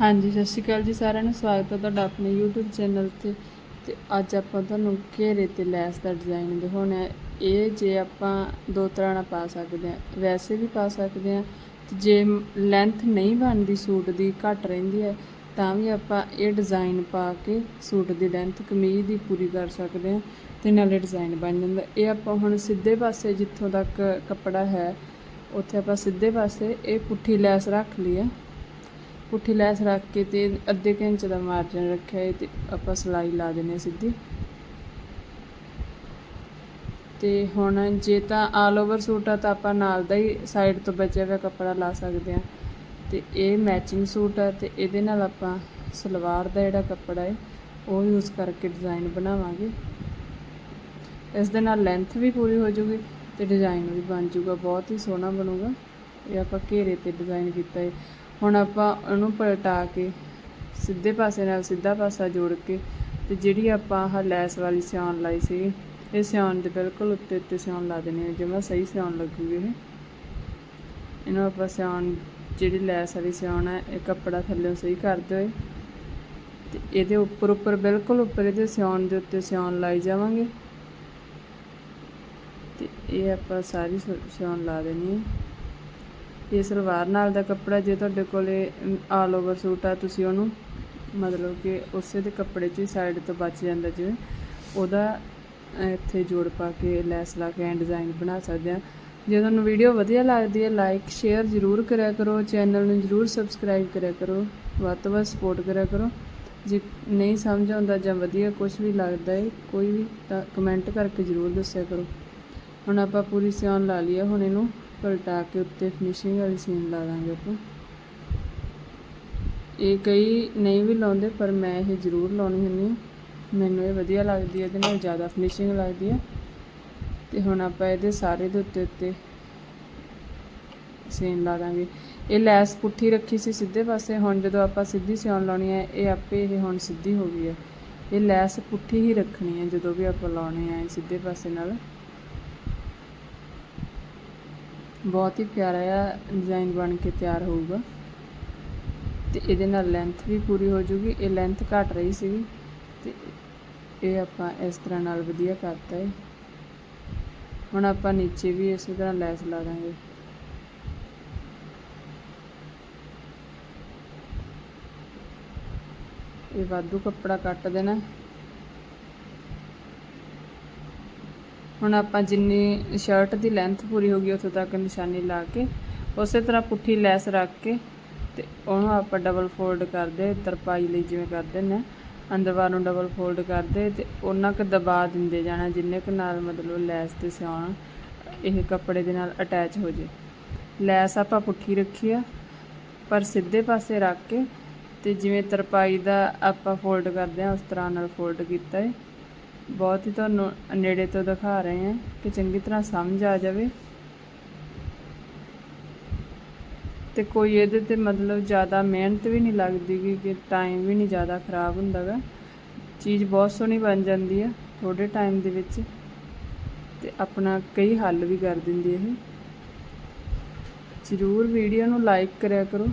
ਹਾਂਜੀ, ਸਤਿ ਸ਼੍ਰੀ ਅਕਾਲ ਜੀ ਸਾਰਿਆਂ ਨੂੰ। ਸਵਾਗਤ ਹੈ ਤੁਹਾਡਾ ਆਪਣੇ YouTube ਚੈਨਲ ਤੇ। ਤੇ ਅੱਜ ਆਪਾਂ ਤੁਹਾਨੂੰ ਘੇਰੇ ਤੇ ਲੈਸ ਦਾ ਡਿਜ਼ਾਈਨ ਦਿਖਾਉਣਾ ਹੈ। ਇਹ ਜੇ ਆਪਾਂ ਦੋ ਤਰ੍ਹਾਂ ਨਾਲ ਪਾ ਸਕਦੇ ਹਾਂ। ਵੈਸੇ ਵੀ ਪਾ ਸਕਦੇ ਹਾਂ। ਤੇ ਜੇ ਲੈਂਥ ਨਹੀਂ ਬਣਦੀ, ਸੂਟ ਦੀ ਘੱਟ ਰਹਿੰਦੀ ਹੈ, ਤਾਂ ਵੀ ਆਪਾਂ ਇਹ ਡਿਜ਼ਾਈਨ ਪਾ ਕੇ ਸੂਟ ਦੀ ਲੈਂਥ ਕਮੀਜ਼ ਦੀ ਪੂਰੀ ਕਰ ਸਕਦੇ ਹਾਂ ਤੇ ਨਾਲੇ ਡਿਜ਼ਾਈਨ ਬਣ ਜਾਂਦਾ। ਇਹ ਆਪਾਂ ਹੁਣ ਸਿੱਧੇ ਪਾਸੇ ਜਿੱਥੋਂ ਤੱਕ ਕੱਪੜਾ ਹੈ, ਉੱਥੇ ਆਪਾਂ ਸਿੱਧੇ ਪਾਸੇ ਇਹ ਪੁੱਠੀ ਲੈਸ ਰੱਖ ਲਈ ਹੈ। ਪੁੱਠੀ ਲੈਸ ਰੱਖ ਕੇ ਤੇ ਅੱਧੇ ਕੁ ਇੰਚ ਦਾ ਮਾਰਜਨ ਰੱਖਿਆ ਹੈ ਤੇ ਆਪਾਂ ਸਲਾਈ ਲਾ ਦਿੰਨੇ ਹਾਂ ਸਿੱਧੀ। ਤੇ ਹੁਣ ਜੇ ਤਾਂ ਆਲ ਓਵਰ ਸੂਟ ਆ ਤਾਂ ਆਪਾਂ ਨਾਲ ਦਾ ਹੀ ਸਾਈਡ ਤੋਂ ਬਚਿਆ ਹੋਇਆ ਕੱਪੜਾ ਲਾ ਸਕਦੇ ਹਾਂ। ਤੇ ਇਹ ਮੈਚਿੰਗ ਸੂਟ ਆ ਤੇ ਇਹਦੇ ਨਾਲ ਆਪਾਂ ਸਲਵਾਰ ਦਾ ਜਿਹੜਾ ਕੱਪੜਾ ਹੈ, ਉਹ ਯੂਜ਼ ਕਰਕੇ ਡਿਜ਼ਾਈਨ ਬਣਾਵਾਂਗੇ। ਇਸ ਦੇ ਨਾਲ ਲੈਂਥ ਵੀ ਪੂਰੀ ਹੋ ਜੂਗੀ ਤੇ ਡਿਜ਼ਾਈਨ ਵੀ ਬਣ ਜੂਗਾ ਬਹੁਤ ਹੀ ਸੋਹਣਾ ਬਣੂਗਾ। ਇਹ ਆਪਾਂ ਘੇਰੇ ਤੇ ਡਿਜ਼ਾਈਨ ਕੀਤਾ ਹੈ ਹੁਣ ਆਪਾਂ ਉਹਨੂੰ ਪਲਟਾ ਕੇ ਸਿੱਧੇ ਪਾਸੇ ਨਾਲ ਸਿੱਧਾ ਪਾਸਾ ਜੋੜ ਕੇ ਤੇ ਜਿਹੜੀ ਆਪਾਂ ਆਹ ਲੈਸ ਵਾਲੀ ਸਿਆਉਣ ਲਾਈ ਸੀ, ਇਹ ਸਿਆਉਣ ਦੇ ਬਿਲਕੁਲ ਉੱਤੇ ਉੱਤੇ ਸਿਆਉਣ ਲਾ ਦੇਣੀ ਹੈ ਜਿਵੇਂ ਸਹੀ ਸਿਆਉਣ ਲੱਗੂਗੀ ਇਹ। ਇਹਨੂੰ ਆਪਾਂ ਸਿਆਉਣ ਜਿਹੜੀ ਲੈਸ ਵਾਲੀ ਸਿਆਉਣ ਹੈ, ਇਹ ਕੱਪੜਾ ਥੱਲੇ ਸਹੀ ਕਰਦੇ ਹੋਏ ਤੇ ਇਹਦੇ ਉੱਪਰ ਉੱਪਰ ਬਿਲਕੁਲ ਉੱਪਰ ਇਹਦੇ ਸਿਆਉਣ ਦੇ ਉੱਤੇ ਸਿਆਉਣ ਲਾਈ ਜਾਵਾਂਗੇ। ਤੇ ਇਹ ਆਪਾਂ ਸਾਰੀ ਸਿਆਉਣ ਲਾ ਦੇਣੀ ਹੈ। ਇਹ ਸਲਵਾਰ ਨਾਲ ਦਾ ਕੱਪੜਾ ਜੇ ਤੁਹਾਡੇ ਕੋਲੇ ਆਲ ਓਵਰ ਸੂਟ ਆ, ਤੁਸੀਂ ਉਹਨੂੰ ਮਤਲਬ ਕਿ ਉਸੇ ਦੇ ਕੱਪੜੇ 'ਚ ਹੀ ਸਾਈਡ ਤੋਂ ਬਚ ਜਾਂਦਾ, ਜਿਵੇਂ ਉਹਦਾ ਇੱਥੇ ਜੋੜ ਪਾ ਕੇ ਲੈਸ ਲਾ ਕੇ ਐਂ ਡਿਜ਼ਾਈਨ ਬਣਾ ਸਕਦੇ ਆ। ਜੇ ਤੁਹਾਨੂੰ ਵੀਡੀਓ ਵਧੀਆ ਲੱਗਦੀ ਹੈ ਲਾਈਕ ਸ਼ੇਅਰ ਜ਼ਰੂਰ ਕਰਿਆ ਕਰੋ ਚੈਨਲ ਨੂੰ ਜ਼ਰੂਰ ਸਬਸਕ੍ਰਾਈਬ ਕਰਿਆ ਕਰੋ, ਵੱਧ ਤੋਂ ਵੱਧ ਸਪੋਰਟ ਕਰਿਆ ਕਰੋ। ਜੇ ਨਹੀਂ ਸਮਝ ਆਉਂਦਾ ਜਾਂ ਵਧੀਆ ਕੁਝ ਵੀ ਲੱਗਦਾ ਹੈ, ਕੋਈ ਵੀ ਤਾਂ ਕਮੈਂਟ ਕਰਕੇ ਜ਼ਰੂਰ ਦੱਸਿਆ ਕਰੋ। ਹੁਣ ਆਪਾਂ ਪੂਰੀ ਸਿਉਣ ਲਾ ਲਈ ਹੈ ਹੁਣ ਇਹਨੂੰ। ਪਲਟਾ ਕੇ ਉੱਤੇ ਫਿਨਿਸ਼ਿੰਗ ਵਾਲੀ ਸੀਨ ਲਾ ਦਾਂਗੇ ਆਪਾਂ। ਇਹ ਕਈ ਨਹੀਂ ਵੀ ਲਾਉਂਦੇ, ਪਰ ਮੈਂ ਇਹ ਜ਼ਰੂਰ ਲਾਉਣੀ ਹੁੰਦੀ ਹਾਂ। ਮੈਨੂੰ ਇਹ ਵਧੀਆ ਲੱਗਦੀ ਹੈ, ਇਹਦੇ ਨਾਲ ਜ਼ਿਆਦਾ ਫਿਨਿਸ਼ਿੰਗ ਲੱਗਦੀ ਹੈ। ਤੇ ਹੁਣ ਆਪਾਂ ਇਹਦੇ ਸਾਰੇ ਦੇ ਉੱਤੇ ਉੱਤੇ ਸੀਨ ਲਾ ਦਾਂਗੇ। ਇਹ ਲੈਸ ਪੁੱਠੀ ਰੱਖੀ ਸੀ ਸਿੱਧੇ ਪਾਸੇ, ਹੁਣ ਜਦੋਂ ਆਪਾਂ ਸਿੱਧੀ ਸਿਉਣ ਲਾਉਣੀ ਹੈ, ਇਹ ਆਪੇ ਇਹ ਹੁਣ ਸਿੱਧੀ ਹੋ ਗਈ ਹੈ। ਇਹ ਲੈਸ ਪੁੱਠੀ ਹੀ ਰੱਖਣੀ ਹੈ ਜਦੋਂ ਵੀ ਆਪਾਂ ਲਾਉਣੇ ਆ ਸਿੱਧੇ ਪਾਸੇ ਨਾਲ। ਬਹੁਤ ਹੀ ਪਿਆਰਾ ਜਿਹਾ ਡਿਜ਼ਾਈਨ ਬਣ ਕੇ ਤਿਆਰ ਹੋਊਗਾ। ਤੇ ਇਹਦੇ ਨਾਲ ਲੈਂਥ ਵੀ ਪੂਰੀ ਹੋ ਜੂਗੀ। ਇਹ ਲੈਂਥ ਘਟ ਰਹੀ ਸੀਗੀ ਤੇ ਇਹ ਆਪਾਂ ਇਸ ਤਰ੍ਹਾਂ ਨਾਲ ਵਧੀਆ ਕਰਤਾ ਹੈ ਹੁਣ ਆਪਾਂ ਨੀਚੇ ਵੀ ਇਸੇ ਤਰ੍ਹਾਂ ਲੈਸ ਲਾ ਦਾਂਗੇ। ਇਹ ਵਾਧੂ ਕੱਪੜਾ ਕੱਟ ਦੇਣਾ। ਹੁਣ ਆਪਾਂ ਜਿੰਨੀ ਸ਼ਰਟ ਦੀ ਲੈਂਥ ਪੂਰੀ ਹੋ ਗਈ, ਉੱਥੋਂ ਤੱਕ ਨਿਸ਼ਾਨੀ ਲਾ ਕੇ, ਉਸੇ ਤਰ੍ਹਾਂ ਪੁੱਠੀ ਲੈਸ ਰੱਖ ਕੇ ਤੇ ਉਹਨੂੰ ਆਪਾਂ ਡਬਲ ਫੋਲਡ ਕਰਦੇ, ਤਰਪਾਈ ਲਈ ਜਿਵੇਂ ਕਰਦੇ ਨੇ ਅੰਦਰ ਬਾਹਰ ਨੂੰ ਡਬਲ ਫੋਲਡ ਕਰਦੇ ਤੇ ਉਹਨਾਂ ਕੁ ਦਬਾ ਦਿੰਦੇ ਜਾਣਾ, ਜਿੰਨੇ ਕੁ ਨਾਲ ਮਤਲਬ ਲੈਸ ਤੇ ਸਿਉਣ, ਇਹ ਕੱਪੜੇ ਦੇ ਨਾਲ ਅਟੈਚ ਹੋ ਜੇ। ਲੈਸ ਆਪਾਂ ਪੁੱਠੀ ਰੱਖੀ ਆ, ਪਰ ਸਿੱਧੇ ਪਾਸੇ ਰੱਖ ਕੇ ਤੇ ਜਿਵੇਂ ਤਰਪਾਈ ਦਾ ਆਪਾਂ ਫੋਲਡ ਕਰਦੇ ਆ ਉਸ ਤਰ੍ਹਾਂ ਨਾਲ ਫੋਲਡ ਕੀਤਾ ਹੈ ਬਹੁਤ ਹੀ ਤੁਹਾਨੂੰ ਨੇੜੇ ਤੋਂ ਦਿਖਾ ਰਹੇ ਹਾਂ ਕਿ ਚੰਗੀ ਤਰ੍ਹਾਂ ਸਮਝ ਆ ਜਾਵੇ। ਤੇ ਕੋਈ ਇਹਦੇ ਤੇ ਮਤਲਬ ਜ਼ਿਆਦਾ ਮਿਹਨਤ ਵੀ ਨਹੀਂ ਲੱਗਦੀ ਕਿ ਟਾਈਮ ਵੀ ਨਹੀਂ ਜ਼ਿਆਦਾ ਖਰਾਬ ਹੁੰਦਾ ਗਾ। ਚੀਜ਼ ਬਹੁਤ ਸੋਹਣੀ ਬਣ ਜਾਂਦੀ ਆ ਥੋੜੇ ਟਾਈਮ ਦੇ ਵਿੱਚ ਤੇ ਆਪਣਾ ਕਈ ਹੱਲ ਵੀ ਕਰ ਦਿੰਦੀ ਇਹ। ਜ਼ਰੂਰ ਵੀਡੀਓ ਨੂੰ ਲਾਈਕ ਕਰਿਆ ਕਰੋ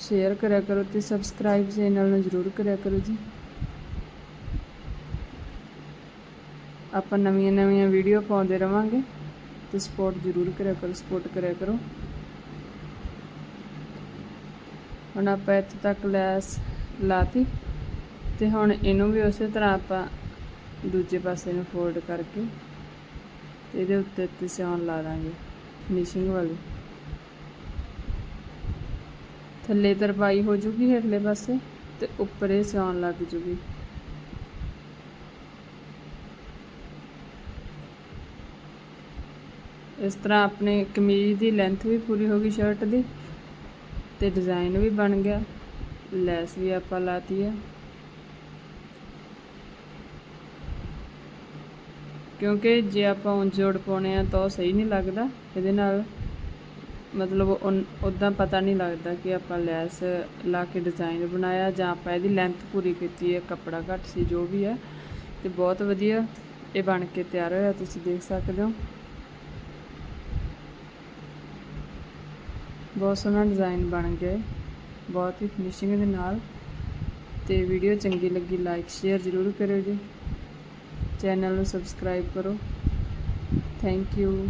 ਸ਼ੇਅਰ ਕਰਿਆ ਕਰੋ ਤੇ ਸਬਸਕ੍ਰਾਈਬ ਚੈਨਲ ਨੂੰ ਜ਼ਰੂਰ ਕਰਿਆ ਕਰੋ ਜੀ। ਆਪਾਂ ਨਵੀਆਂ ਨਵੀਆਂ ਵੀਡੀਓ ਪਾਉਂਦੇ ਰਵਾਂਗੇ ਤੇ ਸਪੋਰਟ ਜ਼ਰੂਰ ਕਰਿਆ ਕਰੋ ਸਪੋਰਟ ਕਰਿਆ ਕਰੋ। ਹੁਣ ਆਪਾਂ ਇੱਥੇ ਤੱਕ ਲੈਸ ਲਾਤੀ ਤੇ ਹੁਣ ਇਹਨੂੰ ਵੀ ਉਸੇ ਤਰ੍ਹਾਂ ਆਪਾਂ ਦੂਜੇ ਪਾਸੇ ਨੂੰ ਫੋਲਡ ਕਰਕੇ ਤੇ ਇਹਦੇ ਉੱਤੇ ਉੱਤੇ ਸਿਉਣ ਲਾ ਦਾਂਗੇ ਫਿਨਿਸ਼ਿੰਗ ਵਾਲੀ। ਥੱਲੇ ਤਰਪਾਈ ਹੋ ਜੂਗੀ ਹੇਠਲੇ ਪਾਸੇ ਤੇ ਉੱਪਰ ਇਹ ਸਿਉਣ ਲੱਗ ਜੂਗੀ। ਇਸ ਤਰ੍ਹਾਂ ਆਪਣੇ ਕਮੀਜ਼ ਦੀ ਲੈਂਥ ਵੀ ਪੂਰੀ ਹੋ ਗਈ ਸ਼ਰਟ ਦੀ ਤੇ ਡਿਜ਼ਾਈਨ ਵੀ ਬਣ ਗਿਆ। ਲੈਸ ਵੀ ਆਪਾਂ ਲਾਤੀ ਹੈ ਕਿਉਂਕਿ ਜੇ ਆਪਾਂ ਉਂਝ ਜੋੜ ਪਾਉਣੇ ਆ ਤਾਂ ਉਹ ਸਹੀ ਨਹੀਂ ਲੱਗਦਾ। ਇਹਦੇ ਨਾਲ ਮਤਲਬ ਉਦਾਂ ਪਤਾ ਨਹੀਂ ਲੱਗਦਾ ਕਿ ਆਪਾਂ ਲੈਸ ਲਾ ਕੇ ਡਿਜ਼ਾਈਨ ਬਣਾਇਆ ਜਾਂ ਆਪਾਂ ਇਹਦੀ ਲੈਂਥ ਪੂਰੀ ਕੀਤੀ ਹੈ, ਕੱਪੜਾ ਘੱਟ ਸੀ, ਜੋ ਵੀ ਹੈ। ਤੇ ਬਹੁਤ ਵਧੀਆ ਇਹ ਬਣ ਕੇ ਤਿਆਰ ਹੋਇਆ, ਤੁਸੀਂ ਦੇਖ ਸਕਦੇ ਹੋ। ਬਹੁਤ ਸੋਹਣਾ ਡਿਜ਼ਾਈਨ ਬਣ ਗਿਆ ਬਹੁਤ ਹੀ ਫਿਨਿਸ਼ਿੰਗ ਦੇ ਨਾਲ। ਤੇ ਵੀਡੀਓ ਚੰਗੀ ਲੱਗੀ ਲਾਈਕ ਸ਼ੇਅਰ ਜ਼ਰੂਰ ਕਰਿਓ ਜੀ। ਚੈਨਲ ਨੂੰ ਸਬਸਕ੍ਰਾਈਬ ਕਰੋ। Thank you